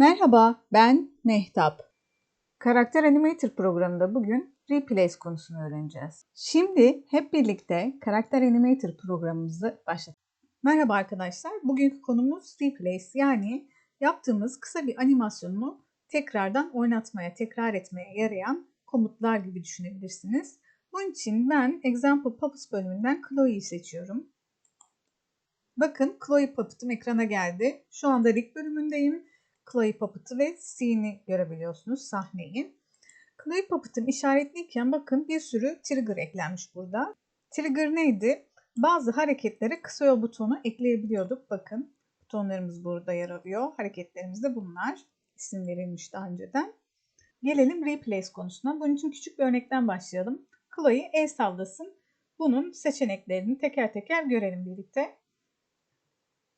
Merhaba, ben Mehtap. Karakter Animator programında bugün Replace konusunu öğreneceğiz. Şimdi hep birlikte Karakter Animator programımızı başlatalım. Merhaba arkadaşlar, bugünkü konumuz Replace yani yaptığımız kısa bir animasyonu tekrardan oynatmaya, tekrar etmeye yarayan komutlar gibi düşünebilirsiniz. Bunun için ben Example Puppets bölümünden Chloe'yi seçiyorum. Bakın Chloe Puppet'ım ekrana geldi. Şu anda Rick bölümündeyim. Chloe Puppet'ı ve scene'i görebiliyorsunuz sahneyi. Chloe Puppet'ım işaretliyken bakın bir sürü trigger eklenmiş burada. Trigger neydi? Bazı hareketlere kısa yol butonu ekleyebiliyorduk. Bakın butonlarımız burada yer alıyor. Hareketlerimiz de bunlar. İsim verilmiş daha önceden. Gelelim replace konusuna. Bunun için küçük bir örnekten başlayalım. Chloe el sallasın. Bunun seçeneklerini teker teker görelim birlikte.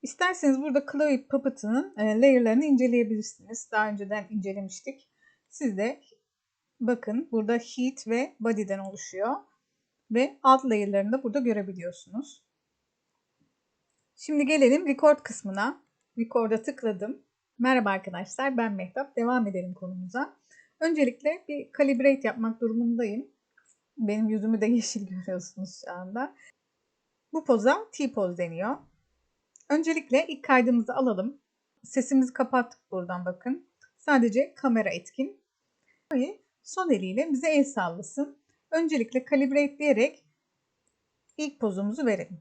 İsterseniz burada Chloe Puppet'ının e, layer'larını inceleyebilirsiniz. Daha önceden incelemiştik. Siz de bakın burada heat ve body'den oluşuyor. Ve alt layer'larını da burada görebiliyorsunuz. Şimdi gelelim record kısmına. Record'a tıkladım. Merhaba arkadaşlar ben Mehtap. Devam edelim konumuza. Öncelikle bir calibrate yapmak durumundayım. Benim yüzümü de yeşil görüyorsunuz şu anda. Bu poza T-pose deniyor. Öncelikle ilk kaydımızı alalım. Sesimizi kapattık buradan bakın. Sadece kamera etkin. Son eliyle bize el sallasın. Öncelikle calibrate diyerek ilk pozumuzu verelim.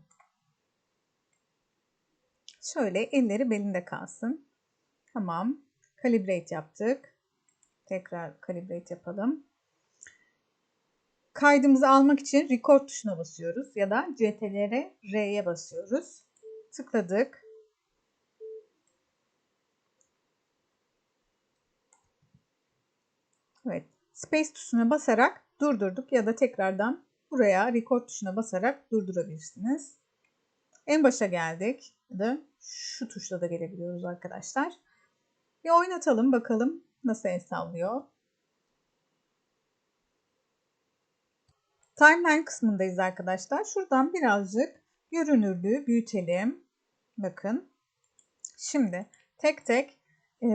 Şöyle elleri belinde kalsın. Tamam. Calibrate yaptık. Tekrar calibrate yapalım. Kaydımızı almak için record tuşuna basıyoruz ya da CTRL R'ye basıyoruz. Tıkladık. Evet. Space tuşuna basarak durdurduk ya da tekrardan buraya record tuşuna basarak durdurabilirsiniz. En başa geldik. Ya da şu tuşla da gelebiliyoruz arkadaşlar. Bir oynatalım bakalım nasıl el. Timeline kısmındayız arkadaşlar. Şuradan birazcık görünürlüğü büyütelim. Bakın. Şimdi tek tek e,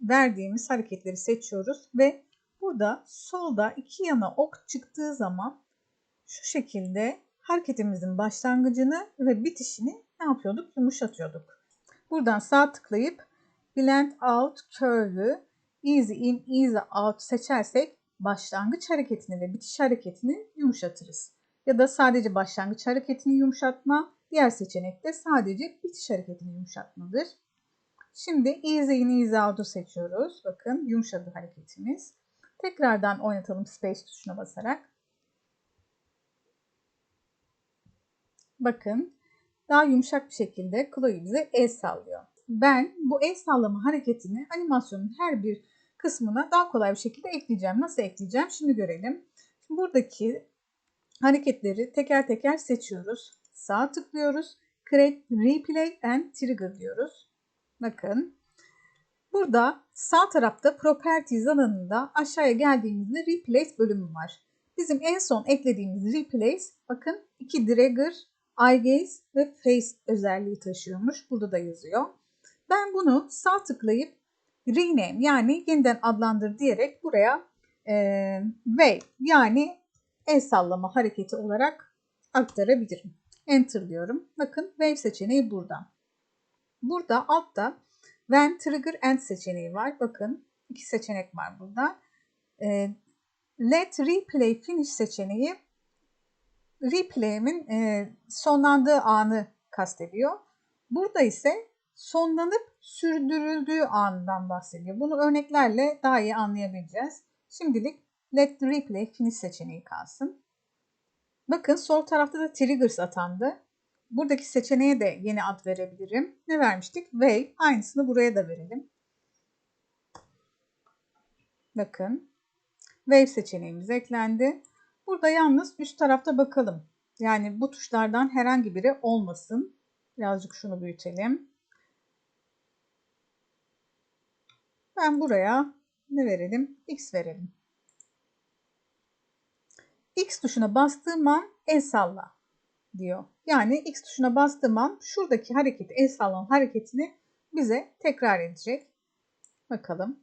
verdiğimiz hareketleri seçiyoruz ve burada solda iki yana ok çıktığı zaman şu şekilde hareketimizin başlangıcını ve bitişini ne yapıyorduk? Yumuşatıyorduk. Buradan sağ tıklayıp Blend Out Curve'ü Easy In, Easy Out seçersek başlangıç hareketini ve bitiş hareketini yumuşatırız. Ya da sadece başlangıç hareketini yumuşatma, diğer seçenek de sadece bitiş hareketini yumuşatmadır. Şimdi Easy In, Easy Out'u seçiyoruz. Bakın yumuşadı hareketimiz. Tekrardan oynatalım Space tuşuna basarak. Bakın daha yumuşak bir şekilde Chloe bize el sallıyor. Ben bu el sallama hareketini animasyonun her bir kısmına daha kolay bir şekilde ekleyeceğim. Nasıl ekleyeceğim? Şimdi görelim. Buradaki hareketleri teker teker seçiyoruz. Sağ tıklıyoruz. Create, Replay and Trigger diyoruz. Bakın. Burada sağ tarafta Properties alanında aşağıya geldiğimizde Replace bölümü var. Bizim en son eklediğimiz Replace bakın iki Trigger, Eye Gaze ve Face özelliği taşıyormuş. Burada da yazıyor. Ben bunu sağ tıklayıp rename yani yeniden adlandır diyerek buraya e, wave yani el sallama hareketi olarak aktarabilirim. Enter diyorum. Bakın wave seçeneği burada. Burada altta when trigger end seçeneği var. Bakın iki seçenek var burada. E, let replay finish seçeneği replay'imin e, sonlandığı anı kastediyor. Burada ise sonlanıp sürdürüldüğü anından bahsediyor. Bunu örneklerle daha iyi anlayabileceğiz. Şimdilik Let the Replay Finish seçeneği kalsın. Bakın sol tarafta da Triggers atandı. Buradaki seçeneğe de yeni ad verebilirim. Ne vermiştik? Wave. Aynısını buraya da verelim. Bakın. Wave seçeneğimiz eklendi. Burada yalnız üst tarafta bakalım. Yani bu tuşlardan herhangi biri olmasın. Birazcık şunu büyütelim. Ben buraya ne verelim? X verelim. X tuşuna bastığım an el salla diyor. Yani X tuşuna bastığım an şuradaki hareketi, el sallan hareketini bize tekrar edecek. Bakalım.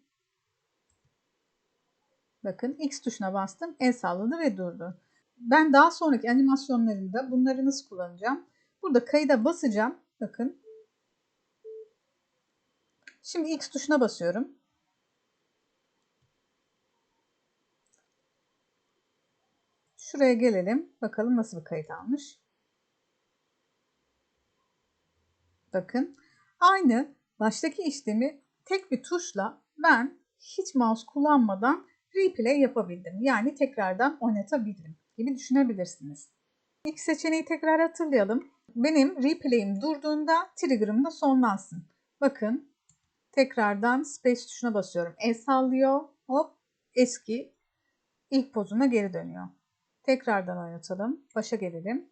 Bakın X tuşuna bastım. El salladı ve durdu. Ben daha sonraki animasyonlarımda bunları nasıl kullanacağım? Burada kayıda basacağım. Bakın. Şimdi X tuşuna basıyorum. Şuraya gelelim. Bakalım nasıl bir kayıt almış. Bakın. Aynı baştaki işlemi tek bir tuşla ben hiç mouse kullanmadan replay yapabildim. Yani tekrardan oynatabildim gibi düşünebilirsiniz. İlk seçeneği tekrar hatırlayalım. Benim replay'im durduğunda trigger'ım da sonlansın. Bakın tekrardan space tuşuna basıyorum. El sallıyor. Hop eski ilk pozuna geri dönüyor. Tekrardan oynatalım. Başa gelelim.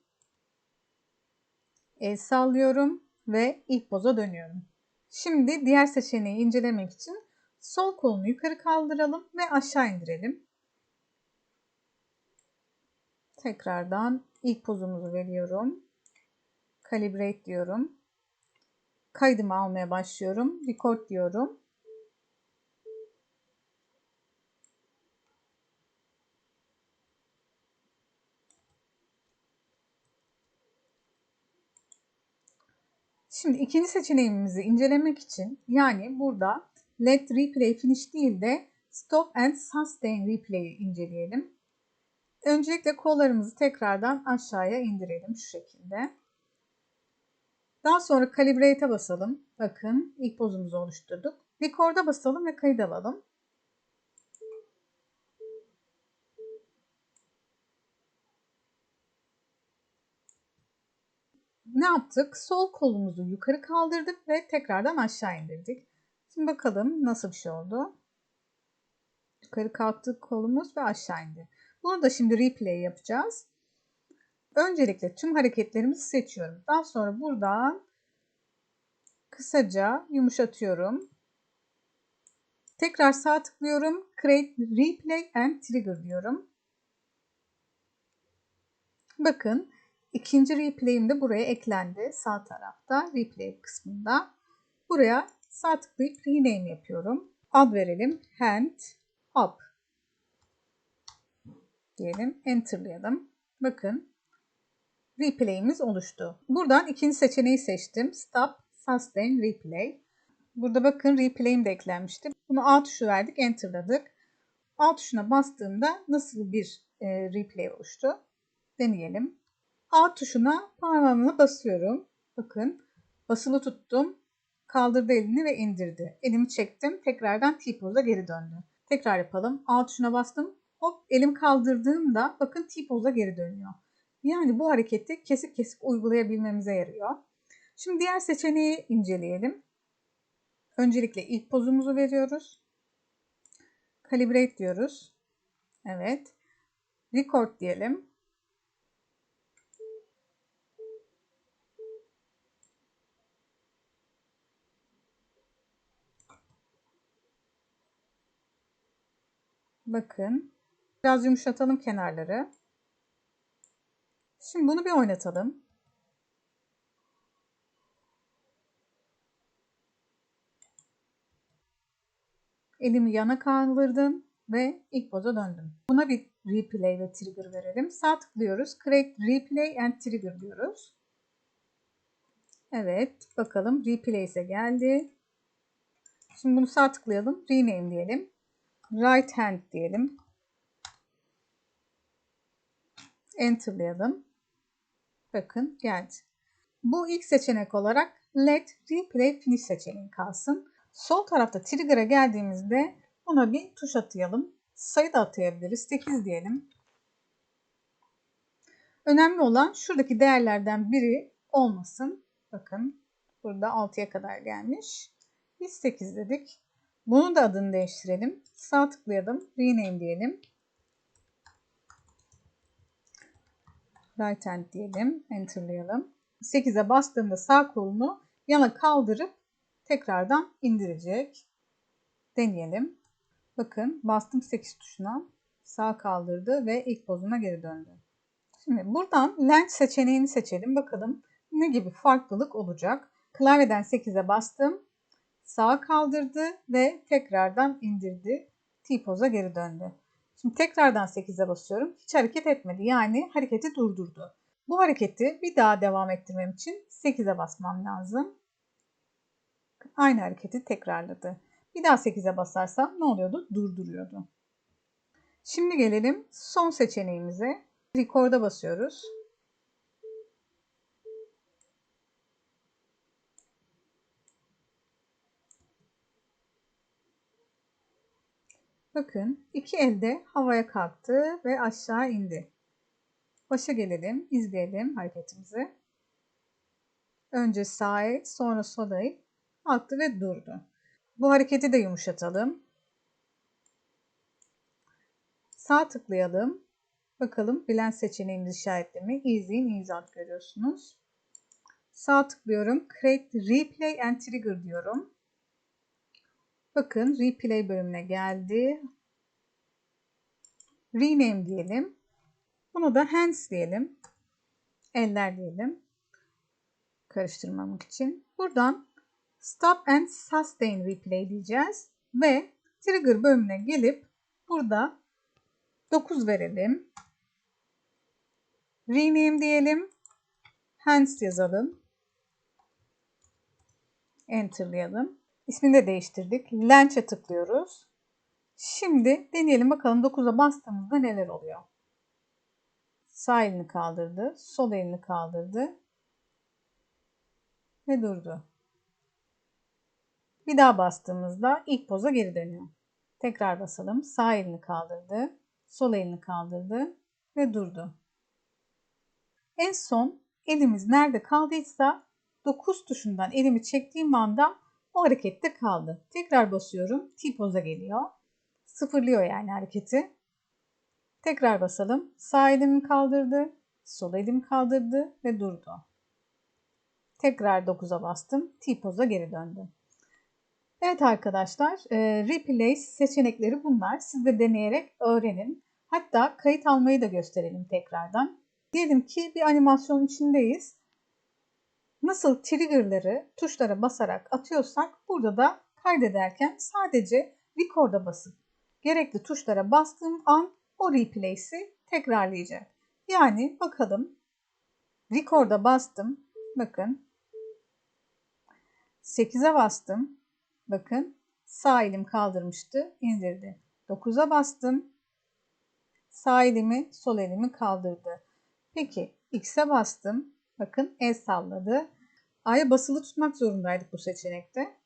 El sallıyorum ve ilk poza dönüyorum. Şimdi diğer seçeneği incelemek için sol kolunu yukarı kaldıralım ve aşağı indirelim. Tekrardan ilk pozumuzu veriyorum. Calibrate diyorum. Kaydımı almaya başlıyorum. Record diyorum. Şimdi ikinci seçeneğimizi incelemek için yani burada let replay finish değil de stop and sustain replay'i inceleyelim. Öncelikle kollarımızı tekrardan aşağıya indirelim şu şekilde. Daha sonra calibrate'e basalım. Bakın ilk pozumuzu oluşturduk. Record'a basalım ve kayıt alalım. Ne yaptık? Sol kolumuzu yukarı kaldırdık ve tekrardan aşağı indirdik. Şimdi bakalım nasıl bir şey oldu. Yukarı kalktık kolumuz ve aşağı indi. Bunu da şimdi replay yapacağız. Öncelikle tüm hareketlerimizi seçiyorum. Daha sonra buradan kısaca yumuşatıyorum. Tekrar sağ tıklıyorum. Create Replay and Trigger diyorum. Bakın İkinci replay'im de buraya eklendi. Sağ tarafta replay kısmında. Buraya sağ tıklayıp rename yapıyorum. Ad verelim. Hand up diyelim. Enter'layalım. Bakın replay'imiz oluştu. Buradan ikinci seçeneği seçtim. Stop Sustain Replay. Burada bakın replay'im de eklenmişti. Bunu A tuşu verdik. Enter'ladık. A tuşuna bastığımda nasıl bir e, replay oluştu? Deneyelim. A tuşuna parmağımla basıyorum. Bakın basılı tuttum. Kaldırdı elini ve indirdi. Elimi çektim. Tekrardan T-pose'a geri döndü. Tekrar yapalım. A tuşuna bastım. Hop elim kaldırdığımda bakın T-pose'a geri dönüyor. Yani bu hareketi kesik kesik uygulayabilmemize yarıyor. Şimdi diğer seçeneği inceleyelim. Öncelikle ilk pozumuzu veriyoruz. Calibrate diyoruz. Evet. Record diyelim. Bakın. Biraz yumuşatalım kenarları. Şimdi bunu bir oynatalım. Elimi yana kaldırdım ve ilk poza döndüm. Buna bir replay ve trigger verelim. Sağ tıklıyoruz. Create replay and trigger diyoruz. Evet. Bakalım replay ise geldi. Şimdi bunu sağ tıklayalım. Rename diyelim right hand diyelim. Enter'layalım. Bakın geldi. Bu ilk seçenek olarak let replay finish seçeneği kalsın. Sol tarafta trigger'a geldiğimizde buna bir tuş atayalım. Sayı da atayabiliriz. 8 diyelim. Önemli olan şuradaki değerlerden biri olmasın. Bakın burada 6'ya kadar gelmiş. Biz 8 dedik. Bunun da adını değiştirelim. Sağ tıklayalım. Rename diyelim. Right hand diyelim. Enter'layalım. 8'e bastığımda sağ kolunu yana kaldırıp tekrardan indirecek. Deneyelim. Bakın bastım 8 tuşuna. Sağ kaldırdı ve ilk pozuna geri döndü. Şimdi buradan length seçeneğini seçelim. Bakalım ne gibi farklılık olacak. Klavyeden 8'e bastım. Sağa kaldırdı ve tekrardan indirdi. T-poza geri döndü. Şimdi tekrardan 8'e basıyorum. Hiç hareket etmedi. Yani hareketi durdurdu. Bu hareketi bir daha devam ettirmem için 8'e basmam lazım. Aynı hareketi tekrarladı. Bir daha 8'e basarsam ne oluyordu? Durduruyordu. Şimdi gelelim son seçeneğimize. Record'a basıyoruz. Bakın iki elde havaya kalktı ve aşağı indi. Başa gelelim, izleyelim hareketimizi. Önce sağa el, sonra sola el, kalktı ve durdu. Bu hareketi de yumuşatalım. Sağ tıklayalım. Bakalım bilen seçeneğimiz işaretli mi? Easy in, easy out görüyorsunuz. Sağ tıklıyorum. Create Replay and Trigger diyorum. Bakın Replay bölümüne geldi. Rename diyelim. Bunu da Hands diyelim. Eller diyelim. Karıştırmamak için. Buradan Stop and Sustain Replay diyeceğiz. Ve Trigger bölümüne gelip burada 9 verelim. Rename diyelim. Hands yazalım. Enter'layalım. İsmini de değiştirdik. Launch'e tıklıyoruz. Şimdi deneyelim bakalım 9'a bastığımızda neler oluyor. Sağ elini kaldırdı. Sol elini kaldırdı. Ve durdu. Bir daha bastığımızda ilk poza geri dönüyor. Tekrar basalım. Sağ elini kaldırdı. Sol elini kaldırdı. Ve durdu. En son elimiz nerede kaldıysa 9 tuşundan elimi çektiğim anda o harekette kaldı. Tekrar basıyorum. T-poza geliyor. Sıfırlıyor yani hareketi. Tekrar basalım. Sağ elimi kaldırdı. Sol elimi kaldırdı ve durdu. Tekrar 9'a bastım. T-poza geri döndü. Evet arkadaşlar, e, replay seçenekleri bunlar. Siz de deneyerek öğrenin. Hatta kayıt almayı da gösterelim tekrardan. Diyelim ki bir animasyon içindeyiz. Nasıl triggerları tuşlara basarak atıyorsak burada da kaydederken sadece record'a basıp gerekli tuşlara bastığım an o replay'si tekrarlayacak. Yani bakalım record'a bastım. Bakın 8'e bastım. Bakın sağ elim kaldırmıştı, indirdi. 9'a bastım. Sağ elimi, sol elimi kaldırdı. Peki X'e bastım. Bakın el salladı. A'ya basılı tutmak zorundaydık bu seçenekte.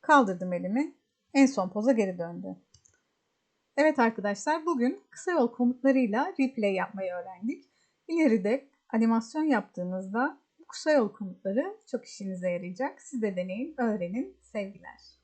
Kaldırdım elimi. En son poza geri döndü. Evet arkadaşlar bugün kısa yol komutlarıyla replay yapmayı öğrendik. İleride animasyon yaptığınızda bu kısa yol komutları çok işinize yarayacak. Siz de deneyin, öğrenin. Sevgiler.